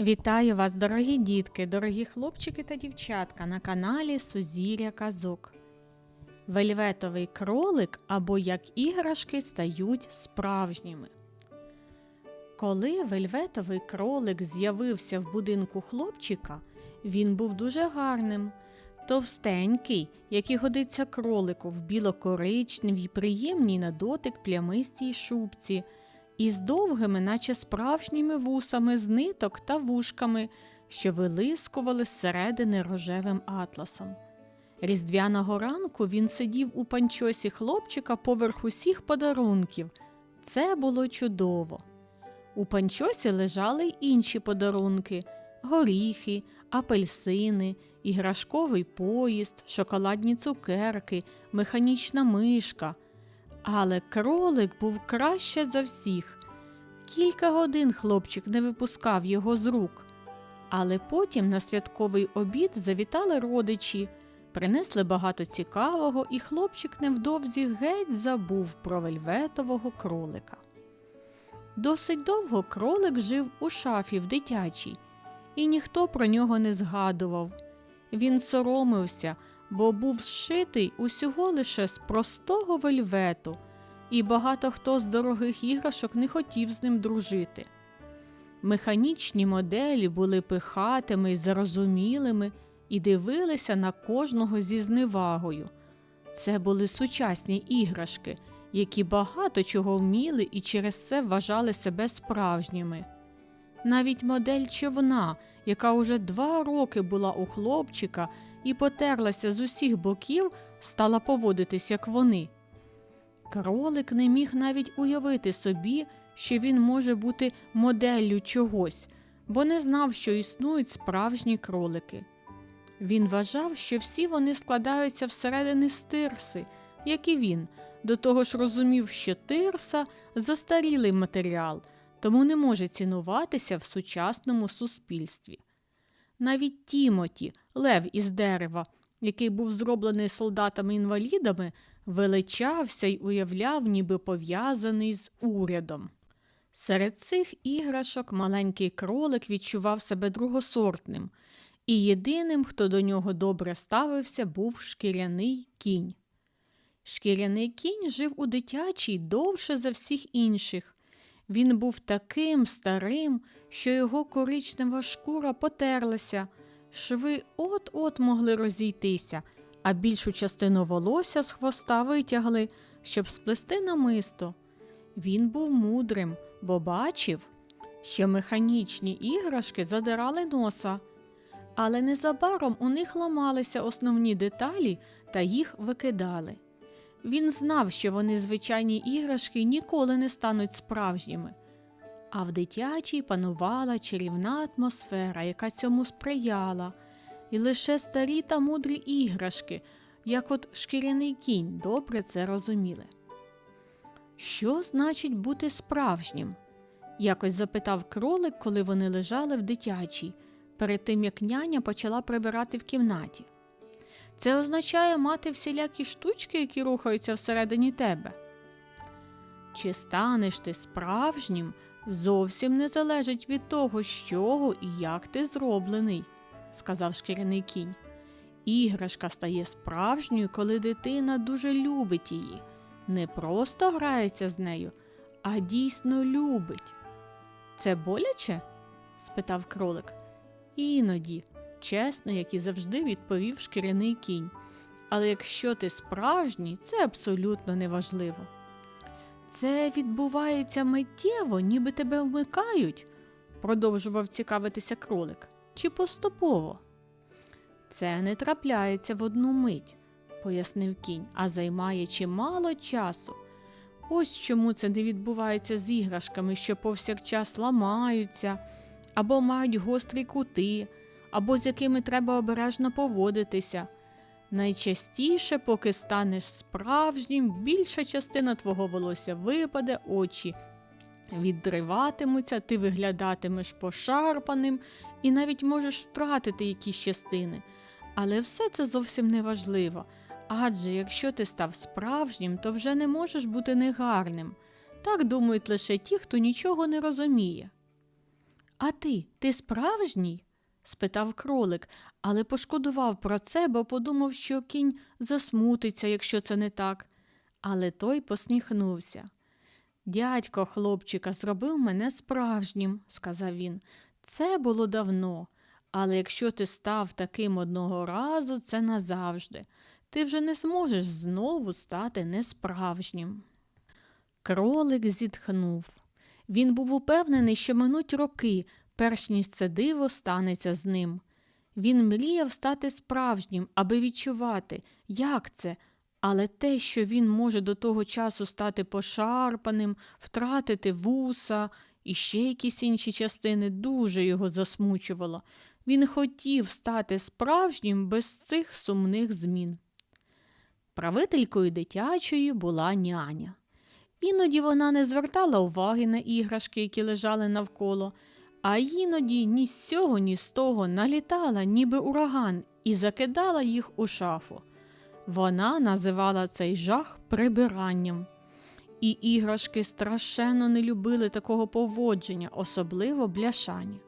Вітаю вас, дорогі дітки, дорогі хлопчики та дівчатка на каналі Сузір'я Казок. Вельветовий кролик або як іграшки стають справжніми. Коли вельветовий кролик з'явився в будинку хлопчика, він був дуже гарним, товстенький, який годиться кролику в білокоричневій, приємній на дотик плямистій шубці, із довгими, наче справжніми вусами з ниток та вушками, що вилискували зсередини рожевим атласом. Різдвяного ранку він сидів у панчосі хлопчика поверх усіх подарунків. Це було чудово. У панчосі лежали й інші подарунки горіхи, апельсини, іграшковий поїзд, шоколадні цукерки, механічна мишка. Але кролик був краще за всіх. Кілька годин хлопчик не випускав його з рук. Але потім на святковий обід завітали родичі, принесли багато цікавого, і хлопчик невдовзі геть забув про вельветового кролика. Досить довго кролик жив у шафі в дитячій, і ніхто про нього не згадував. Він соромився, бо був зшитий усього лише з простого вельвету, і багато хто з дорогих іграшок не хотів з ним дружити. Механічні моделі були пихатими й зарозумілими і дивилися на кожного зі зневагою. Це були сучасні іграшки, які багато чого вміли і через це вважали себе справжніми. Навіть модель човна, яка уже два роки була у хлопчика і потерлася з усіх боків, стала поводитись, як вони. Кролик не міг навіть уявити собі, що він може бути моделлю чогось, бо не знав, що існують справжні кролики. Він вважав, що всі вони складаються всередини з тирси, як і він, до того ж розумів, що тирса застарілий матеріал, тому не може цінуватися в сучасному суспільстві. Навіть Тімоті, лев із дерева, який був зроблений солдатами-інвалідами, величався й уявляв, ніби пов'язаний з урядом. Серед цих іграшок маленький кролик відчував себе другосортним, і єдиним, хто до нього добре ставився, був шкіряний кінь. Шкіряний кінь жив у дитячій довше за всіх інших. Він був таким старим, що його коричнева шкура потерлася, шви от-от могли розійтися, а більшу частину волосся з хвоста витягли, щоб сплести намисто. Він був мудрим, бо бачив, що механічні іграшки задирали носа, але незабаром у них ламалися основні деталі та їх викидали. Він знав, що вони звичайні іграшки ніколи не стануть справжніми. А в дитячій панувала чарівна атмосфера, яка цьому сприяла, і лише старі та мудрі іграшки, як от шкіряний кінь, добре це розуміли. Що значить бути справжнім? якось запитав кролик, коли вони лежали в дитячій, перед тим як няня почала прибирати в кімнаті. Це означає мати всілякі штучки, які рухаються всередині тебе. Чи станеш ти справжнім, зовсім не залежить від того, з чого і як ти зроблений, сказав шкіряний кінь. Іграшка стає справжньою, коли дитина дуже любить її, не просто грається з нею, а дійсно любить. Це боляче? спитав кролик. Іноді, чесно, як і завжди відповів шкіряний кінь. Але якщо ти справжній, це абсолютно неважливо. Це відбувається миттєво, ніби тебе вмикають, продовжував цікавитися кролик, чи поступово. Це не трапляється в одну мить, пояснив кінь, а займає чимало часу. Ось чому це не відбувається з іграшками, що повсякчас ламаються, або мають гострі кути, або з якими треба обережно поводитися. Найчастіше, поки станеш справжнім, більша частина твого волосся випаде, очі відриватимуться, ти виглядатимеш пошарпаним і навіть можеш втратити якісь частини. Але все це зовсім не важливо. Адже якщо ти став справжнім, то вже не можеш бути негарним. Так думають лише ті, хто нічого не розуміє. А ти, ти справжній? Спитав кролик, але пошкодував про це, бо подумав, що кінь засмутиться, якщо це не так. Але той посміхнувся. Дядько хлопчика зробив мене справжнім, сказав він. Це було давно, але якщо ти став таким одного разу, це назавжди. Ти вже не зможеш знову стати несправжнім. Кролик зітхнув. Він був упевнений, що минуть роки, перш ніж це диво станеться з ним. Він мріяв стати справжнім, аби відчувати, як це, але те, що він може до того часу стати пошарпаним, втратити вуса і ще якісь інші частини, дуже його засмучувало. Він хотів стати справжнім без цих сумних змін. Правителькою дитячої була няня. Іноді вона не звертала уваги на іграшки, які лежали навколо, а іноді ні з цього, ні з того налітала, ніби ураган, і закидала їх у шафу. Вона називала цей жах прибиранням. І іграшки страшенно не любили такого поводження, особливо бляшані.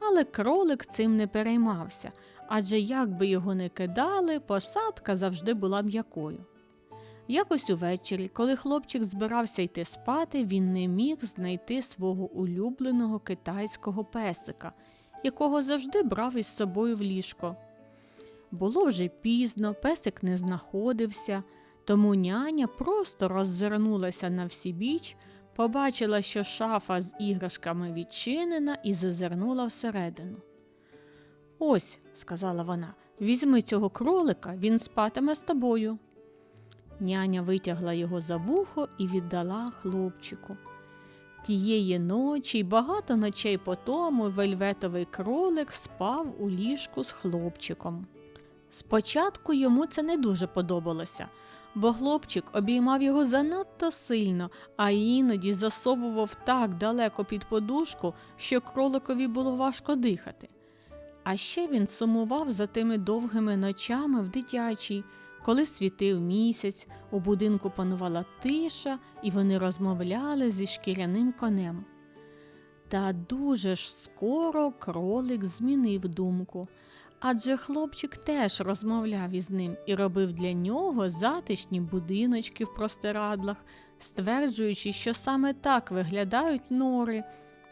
Але кролик цим не переймався, адже як би його не кидали, посадка завжди була м'якою. Якось увечері, коли хлопчик збирався йти спати, він не міг знайти свого улюбленого китайського песика, якого завжди брав із собою в ліжко. Було вже пізно, песик не знаходився, тому няня просто роззирнулася на всі біч, побачила, що шафа з іграшками відчинена, і зазирнула всередину. Ось, сказала вона, візьми цього кролика, він спатиме з тобою. Няня витягла його за вухо і віддала хлопчику. Тієї ночі й багато ночей по тому вельветовий кролик спав у ліжку з хлопчиком. Спочатку йому це не дуже подобалося, бо хлопчик обіймав його занадто сильно, а іноді засовував так далеко під подушку, що кроликові було важко дихати. А ще він сумував за тими довгими ночами в дитячій, коли світив місяць, у будинку панувала тиша, і вони розмовляли зі шкіряним конем. Та дуже ж скоро кролик змінив думку, адже хлопчик теж розмовляв із ним і робив для нього затишні будиночки в простирадлах, стверджуючи, що саме так виглядають нори,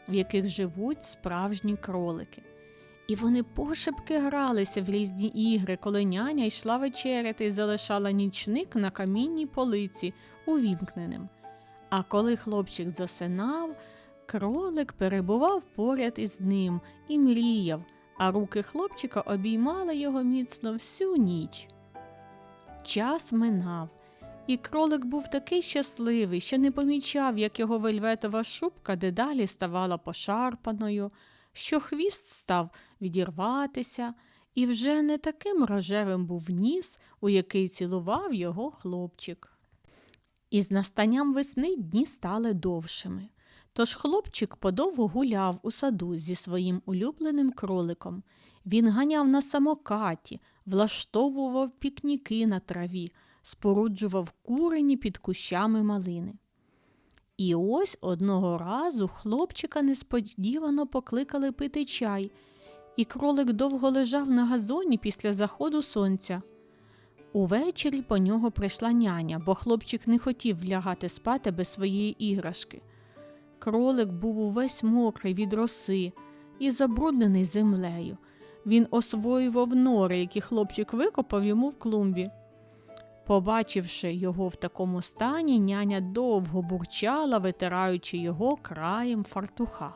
в яких живуть справжні кролики. І вони пошепки гралися в різні ігри, коли няня йшла вечеряти і залишала нічник на камінній полиці увімкненим. А коли хлопчик засинав, кролик перебував поряд із ним і мріяв, а руки хлопчика обіймали його міцно всю ніч. Час минав, і кролик був такий щасливий, що не помічав, як його вельветова шубка дедалі ставала пошарпаною, що хвіст став відірватися, і вже не таким рожевим був ніс, у який цілував його хлопчик. І з настанням весни дні стали довшими. Тож хлопчик подовго гуляв у саду зі своїм улюбленим кроликом. Він ганяв на самокаті, влаштовував пікніки на траві, споруджував курені під кущами малини. І ось одного разу хлопчика несподівано покликали пити чай, і кролик довго лежав на газоні після заходу сонця. Увечері по нього прийшла няня, бо хлопчик не хотів лягати спати без своєї іграшки. Кролик був увесь мокрий від роси і забруднений землею. Він освоював нори, які хлопчик викопав йому в клумбі. Побачивши його в такому стані, няня довго бурчала, витираючи його краєм фартуха.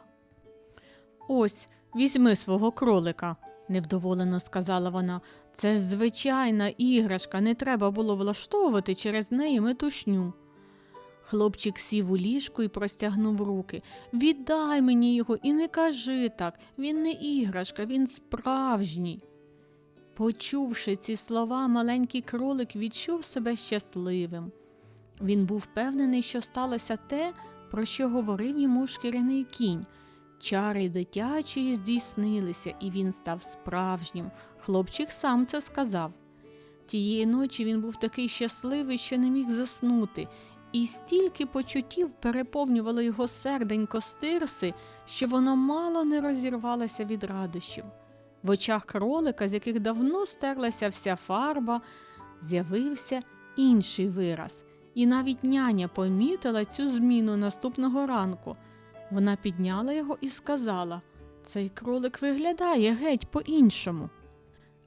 Ось, візьми свого кролика, невдоволено сказала вона. Це ж звичайна іграшка, не треба було влаштовувати через неї метушню. Хлопчик сів у ліжку і простягнув руки. Віддай мені його і не кажи так. Він не іграшка, він справжній. Почувши ці слова, маленький кролик відчув себе щасливим. Він був впевнений, що сталося те, про що говорив йому шкіряний кінь. Чари дитячої здійснилися, і він став справжнім. Хлопчик сам це сказав. Тієї ночі він був такий щасливий, що не міг заснути, і стільки почуттів переповнювало його серденько стирси, що воно мало не розірвалося від радощів. В очах кролика, з яких давно стерлася вся фарба, з'явився інший вираз, і навіть няня помітила цю зміну наступного ранку. Вона підняла його і сказала цей кролик виглядає геть по-іншому.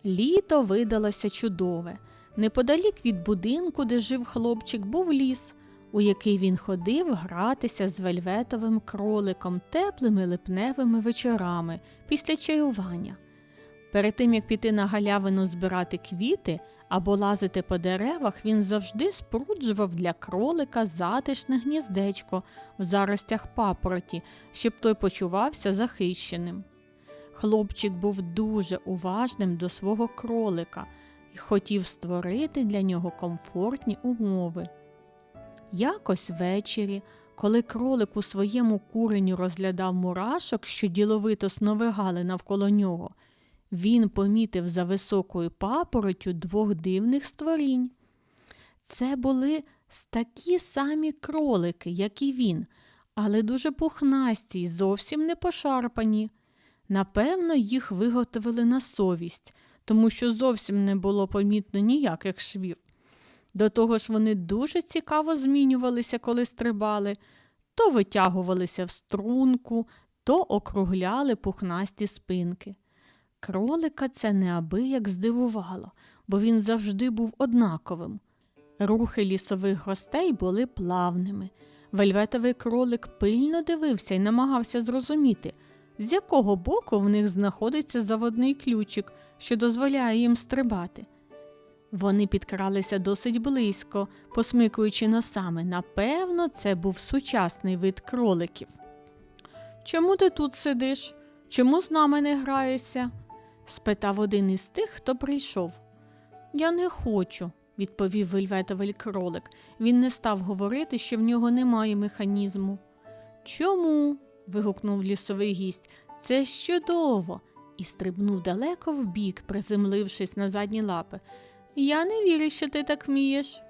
Літо видалося чудове. Неподалік від будинку, де жив хлопчик, був ліс, у який він ходив гратися з вельветовим кроликом теплими липневими вечорами після чаювання. Перед тим як піти на галявину збирати квіти або лазити по деревах, він завжди споруджував для кролика затишне гніздечко в заростях папороті, щоб той почувався захищеним. Хлопчик був дуже уважним до свого кролика і хотів створити для нього комфортні умови. Якось ввечері, коли кролик у своєму куреню розглядав мурашок, що діловито сновигали навколо нього, він помітив за високою папоротю двох дивних створінь. Це були такі самі кролики, як і він, але дуже пухнасті й зовсім не пошарпані. Напевно, їх виготовили на совість, тому що зовсім не було помітно ніяких швів. До того ж, вони дуже цікаво змінювалися, коли стрибали, то витягувалися в струнку, то округляли пухнасті спинки. Кролика це неабияк здивувало, бо він завжди був однаковим. Рухи лісових гостей були плавними. Вельветовий кролик пильно дивився і намагався зрозуміти, з якого боку в них знаходиться заводний ключик, що дозволяє їм стрибати. Вони підкралися досить близько, посмикуючи носами. Напевно, це був сучасний вид кроликів. Чому ти тут сидиш? Чому з нами не граєшся? Спитав один із тих, хто прийшов. Я не хочу, відповів вельветовий кролик. Він не став говорити, що в нього немає механізму. Чому? вигукнув лісовий гість. Це ж чудово. І стрибнув далеко вбік, приземлившись на задні лапи. Я не вірю, що ти так вмієш.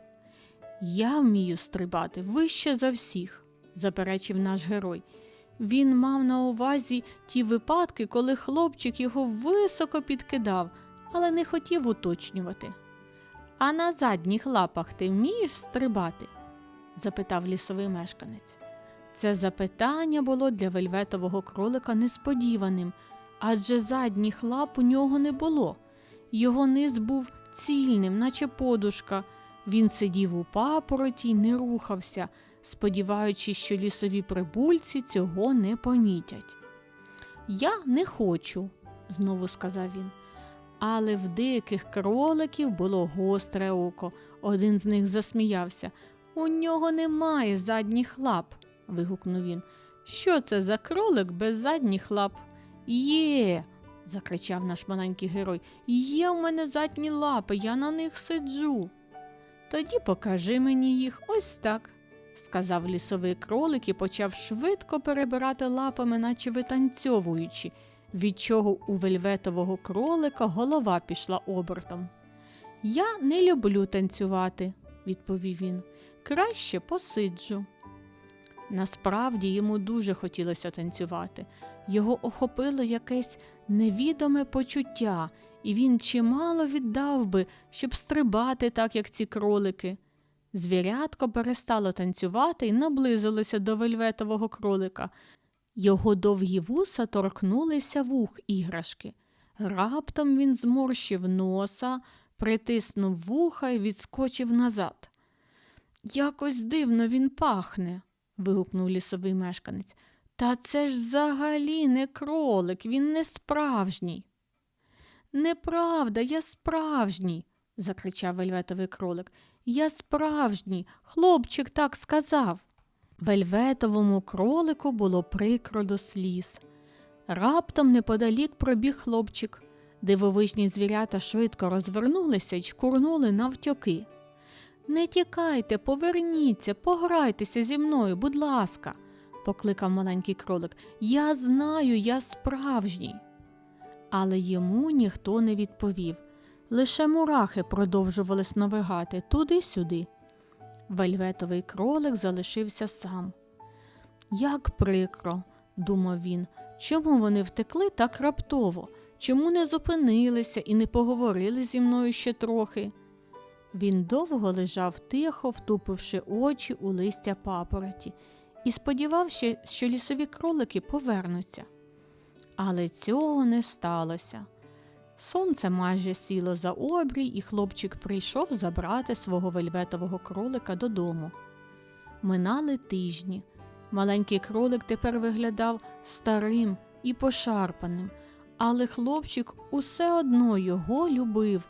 Я вмію стрибати вище за всіх, заперечив наш герой. Він мав на увазі ті випадки, коли хлопчик його високо підкидав, але не хотів уточнювати. А на задніх лапах ти вмієш стрибати? запитав лісовий мешканець. Це запитання було для вельветового кролика несподіваним, адже задніх лап у нього не було. Його низ був цільним, наче подушка. Він сидів у папороті й не рухався, сподіваючись, що лісові прибульці цього не помітять. Я не хочу, знову сказав він. Але в диких кроликів було гостре око. Один з них засміявся. У нього немає задніх лап. вигукнув він. Що це за кролик без задніх лап? Є. закричав наш маленький герой. Є в мене задні лапи, я на них сиджу. Тоді покажи мені їх ось так, сказав лісовий кролик і почав швидко перебирати лапами, наче витанцьовуючи, від чого у вельветового кролика голова пішла обертом. Я не люблю танцювати, відповів він. Краще посиджу. Насправді йому дуже хотілося танцювати. Його охопило якесь невідоме почуття, і він чимало віддав би, щоб стрибати так, як ці кролики. Звірятко перестало танцювати і наблизилося до вельветового кролика. Його довгі вуса торкнулися вух іграшки. Раптом він зморщив носа, притиснув вуха і відскочив назад. Якось дивно він пахне, вигукнув лісовий мешканець. Та це ж взагалі не кролик, він не справжній. Неправда, я справжній, закричав вельветовий кролик. Я справжній, хлопчик так сказав. Вельветовому кролику було прикро до сліз. Раптом неподалік пробіг хлопчик. Дивовижні звірята швидко розвернулися й чкурнули навтьоки. Не тікайте, поверніться, пограйтеся зі мною, будь ласка, покликав маленький кролик. Я знаю, я справжній. Але йому ніхто не відповів. Лише мурахи продовжували сновигати туди-сюди. Вельветовий кролик залишився сам. Як прикро, думав він, чому вони втекли так раптово? Чому не зупинилися і не поговорили зі мною ще трохи? Він довго лежав тихо, втупивши очі у листя папороті, і сподівався, що лісові кролики повернуться. Але цього не сталося. Сонце майже сіло за обрій, і хлопчик прийшов забрати свого вельветового кролика додому. Минали тижні. Маленький кролик тепер виглядав старим і пошарпаним, але хлопчик усе одно його любив.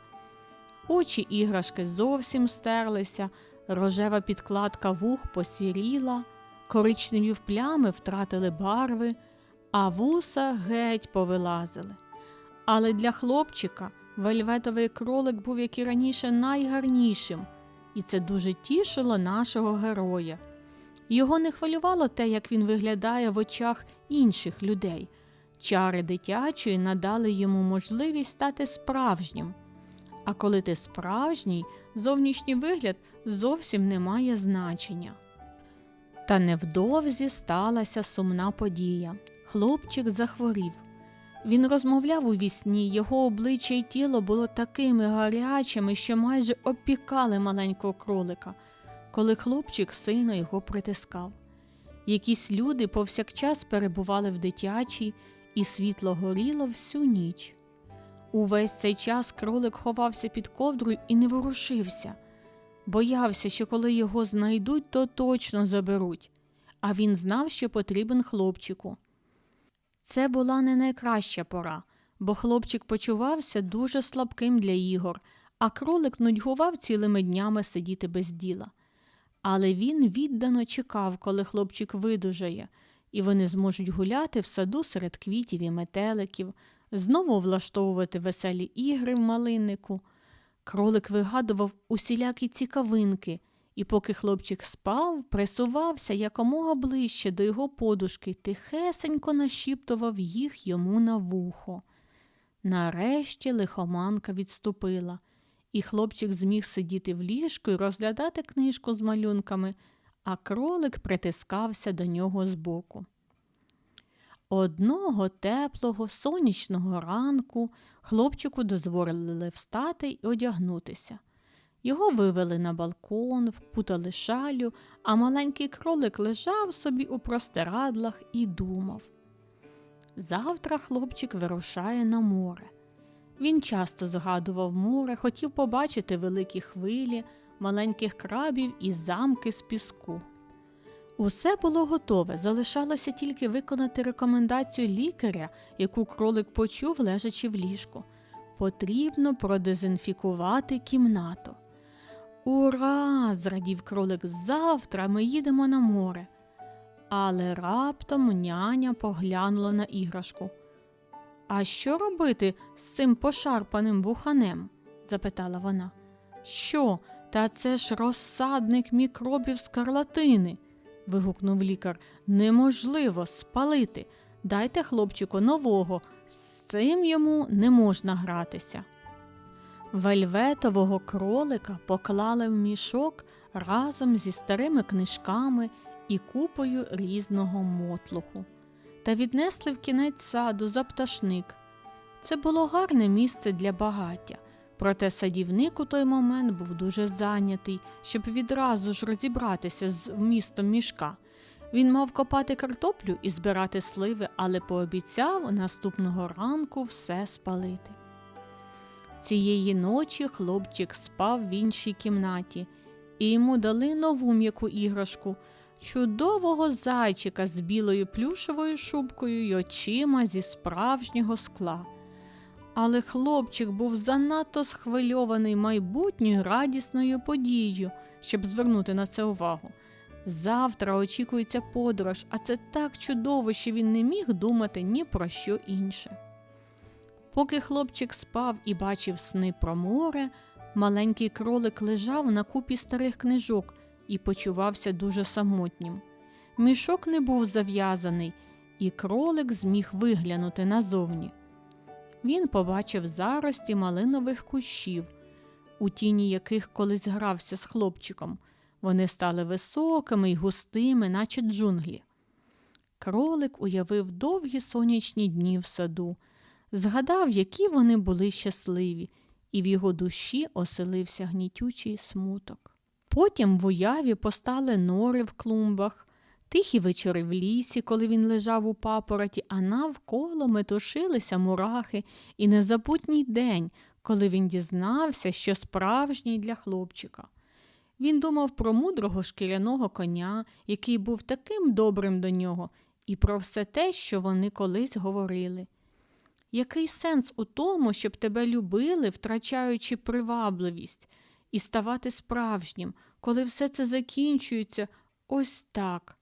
Очі іграшки зовсім стерлися, рожева підкладка вух посіріла, коричневі плями втратили барви, а вуса геть повилазили. Але для хлопчика вельветовий кролик був, як і раніше, найгарнішим, і це дуже тішило нашого героя. Його не хвилювало те, як він виглядає в очах інших людей. Чари дитячої надали йому можливість стати справжнім. А коли ти справжній, зовнішній вигляд зовсім не має значення. Та невдовзі сталася сумна подія. Хлопчик захворів. Він розмовляв у вісні, його обличчя й тіло було такими гарячими, що майже обпікали маленького кролика, коли хлопчик сильно його притискав. Якісь люди повсякчас перебували в дитячій, і світло горіло всю ніч. Увесь цей час кролик ховався під ковдрою і не ворушився. Боявся, що коли його знайдуть, то точно заберуть, а він знав, що потрібен хлопчику. Це була не найкраща пора, бо хлопчик почувався дуже слабким для ігор, а кролик нудьгував цілими днями сидіти без діла. Але він віддано чекав, коли хлопчик видужає, і вони зможуть гуляти в саду серед квітів і метеликів, знову влаштовувати веселі ігри в малиннику. Кролик вигадував усілякі цікавинки, і поки хлопчик спав, присувався якомога ближче до його подушки, тихесенько нашіптував їх йому на вухо. Нарешті лихоманка відступила, і хлопчик зміг сидіти в ліжку і розглядати книжку з малюнками, а кролик притискався до нього збоку. Одного теплого сонячного ранку хлопчику дозволили встати й одягнутися. Його вивели на балкон, вкутали шалю, а маленький кролик лежав собі у простирадлах і думав. Завтра хлопчик вирушає на море. Він часто згадував море, хотів побачити великі хвилі, маленьких крабів і замки з піску. Усе було готове, залишалося тільки виконати рекомендацію лікаря, яку кролик почув, лежачи в ліжку. Потрібно продезінфікувати кімнату. Ура! зрадів кролик. Завтра ми їдемо на море. Але раптом няня поглянула на іграшку. А що робити з цим пошарпаним вуханем? запитала вона. Що? Та це ж розсадник мікробів скарлатини. вигукнув лікар. Неможливо спалити. Дайте хлопчику нового, з цим йому не можна гратися. Вельветового кролика поклали в мішок разом зі старими книжками і купою різного мотлуху та віднесли в кінець саду за пташник. Це було гарне місце для багаття, проте садівник у той момент був дуже зайнятий, щоб відразу ж розібратися з вмістом мішка. Він мав копати картоплю і збирати сливи, але пообіцяв наступного ранку все спалити. Цієї ночі хлопчик спав в іншій кімнаті, і йому дали нову м'яку іграшку чудового зайчика з білою плюшевою шубкою й очима зі справжнього скла. Але хлопчик був занадто схвильований майбутньою радісною подією, щоб звернути на це увагу. Завтра очікується подорож, а це так чудово, що він не міг думати ні про що інше. Поки хлопчик спав і бачив сни про море, маленький кролик лежав на купі старих книжок і почувався дуже самотнім. Мішок не був зав'язаний, і кролик зміг виглянути назовні. Він побачив зарості малинових кущів, у тіні яких колись грався з хлопчиком. Вони стали високими й густими, наче джунглі. Кролик уявив довгі сонячні дні в саду, згадав, які вони були щасливі, і в його душі оселився гнітючий смуток. Потім в уяві постали нори в клумбах, тихі вечори в лісі, коли він лежав у папороті, а навколо метушилися мурахи і незабутній день, коли він дізнався, що справжній для хлопчика. Він думав про мудрого шкіряного коня, який був таким добрим до нього, і про все те, що вони колись говорили. Який сенс у тому, щоб тебе любили, втрачаючи привабливість, і ставати справжнім, коли все це закінчується ось так?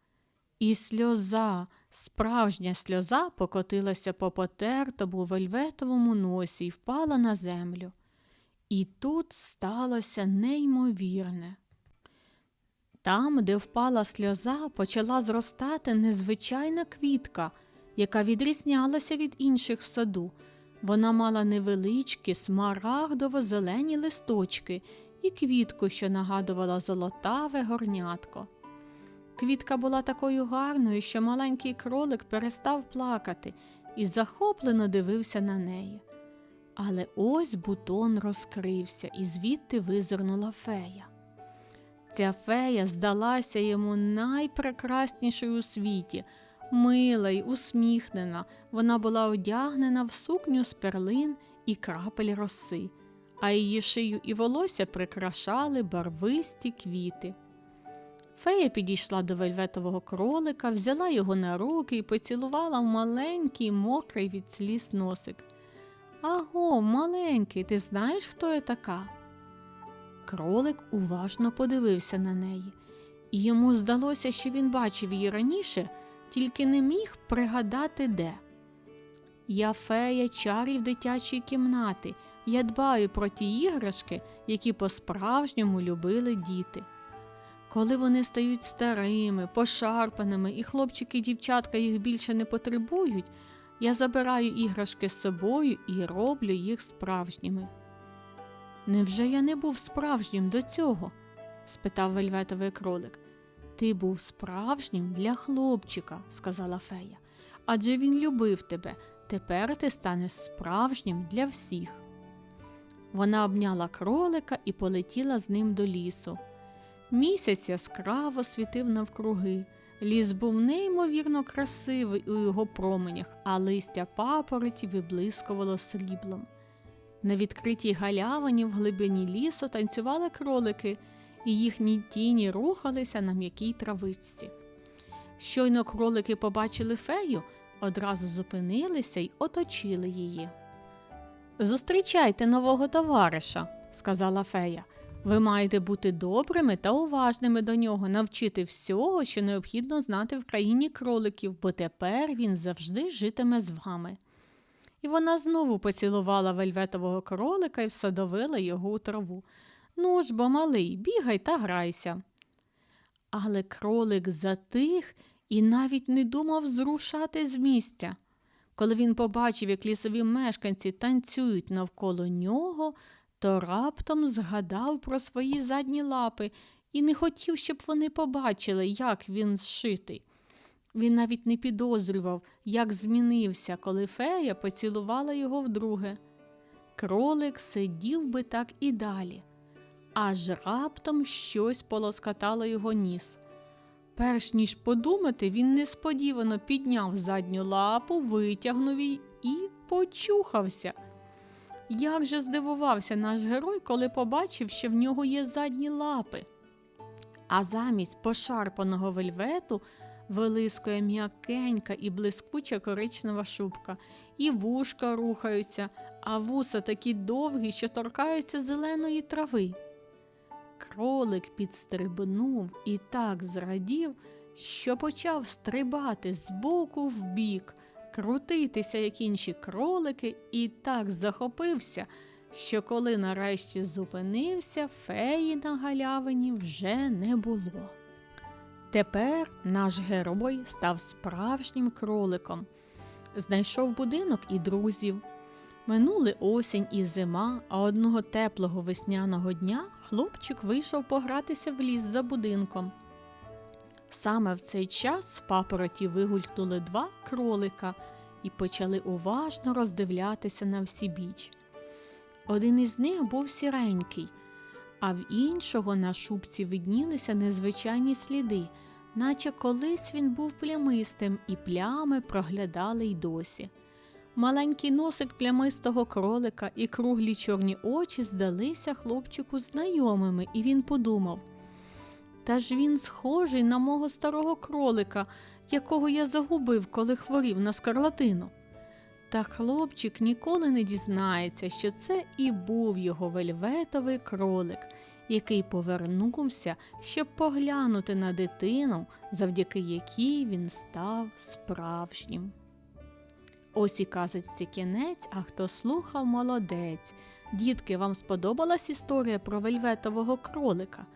І сльоза, справжня сльоза покотилася по потертому вельветовому носі і впала на землю. І тут сталося неймовірне. Там, де впала сльоза, почала зростати незвичайна квітка, яка відрізнялася від інших в саду. Вона мала невеличкі смарагдово-зелені листочки і квітку, що нагадувала золотаве горнятко. Квітка була такою гарною, що маленький кролик перестав плакати і захоплено дивився на неї. Але ось бутон розкрився, і звідти визирнула фея. Ця фея здалася йому найпрекраснішою у світі, мила й усміхнена. Вона була одягнена в сукню з перлин і крапель роси, а її шию і волосся прикрашали барвисті квіти. Фея підійшла до вельветового кролика, взяла його на руки і поцілувала в маленький, мокрий від сліз носик. Аго, маленький, ти знаєш, хто я така? Кролик уважно подивився на неї, і йому здалося, що він бачив її раніше, тільки не міг пригадати де. Я фея чарів дитячої кімнати. Я дбаю про ті іграшки, які по-справжньому любили діти. Коли вони стають старими, пошарпаними, і хлопчики і дівчатка їх більше не потребують, я забираю іграшки з собою і роблю їх справжніми. Невже я не був справжнім до цього? спитав вельветовий кролик. Ти був справжнім для хлопчика, сказала фея. Адже він любив тебе. Тепер ти станеш справжнім для всіх. Вона обняла кролика і полетіла з ним до лісу. Місяць яскраво світив навкруги. Ліс був неймовірно красивий у його променях, а листя папороті виблискувало сріблом. На відкритій галявині в глибині лісу танцювали кролики, і їхні тіні рухалися на м'якій травичці. Щойно кролики побачили фею, одразу зупинилися й оточили її. Зустрічайте нового товариша, сказала фея. Ви маєте бути добрими та уважними до нього, навчити всього, що необхідно знати в країні кроликів, бо тепер він завжди житиме з вами. І вона знову поцілувала вельветового кролика і всадовила його у траву. Ну ж бо, малий, бігай та грайся. Але кролик затих і навіть не думав зрушати з місця. Коли він побачив, як лісові мешканці танцюють навколо нього, то раптом згадав про свої задні лапи і не хотів, щоб вони побачили, як він зшитий. Він навіть не підозрював, як змінився, коли фея поцілувала його вдруге. Кролик сидів би так і далі, аж раптом щось полоскатало його ніс. Перш ніж подумати, він несподівано підняв задню лапу, витягнув її і почухався. Як же здивувався наш герой, коли побачив, що в нього є задні лапи. А замість пошарпаного вельвету вилискує м'якенька і блискуча коричнева шубка, і вушка рухаються, а вуса такі довгі, що торкаються зеленої трави. Кролик підстрибнув і так зрадів, що почав стрибати з боку в бік, крутитися, як інші кролики, і так захопився, що коли нарешті зупинився, феї на галявині вже не було. Тепер наш герой став справжнім кроликом, знайшов будинок і друзів. Минули осінь і зима, а одного теплого весняного дня хлопчик вийшов погратися в ліс за будинком. Саме в цей час з папороті вигулькнули два кролика і почали уважно роздивлятися на всі біч. Один із них був сіренький, а в іншого на шубці виднілися незвичайні сліди, наче колись він був плямистим, і плями проглядали й досі. Маленький носик плямистого кролика і круглі чорні очі здалися хлопчику знайомими, і він подумав. Та ж він схожий на мого старого кролика, якого я загубив, коли хворів на скарлатину. Та хлопчик ніколи не дізнається, що це і був його вельветовий кролик, який повернувся, щоб поглянути на дитину, завдяки якій він став справжнім. Ось і казочці кінець, а хто слухав, молодець. Дітки, вам сподобалась історія про вельветового кролика?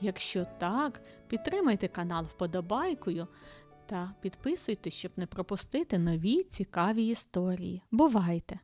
Якщо так, підтримайте канал вподобайкою та підписуйтесь, щоб не пропустити нові цікаві історії. Бувайте!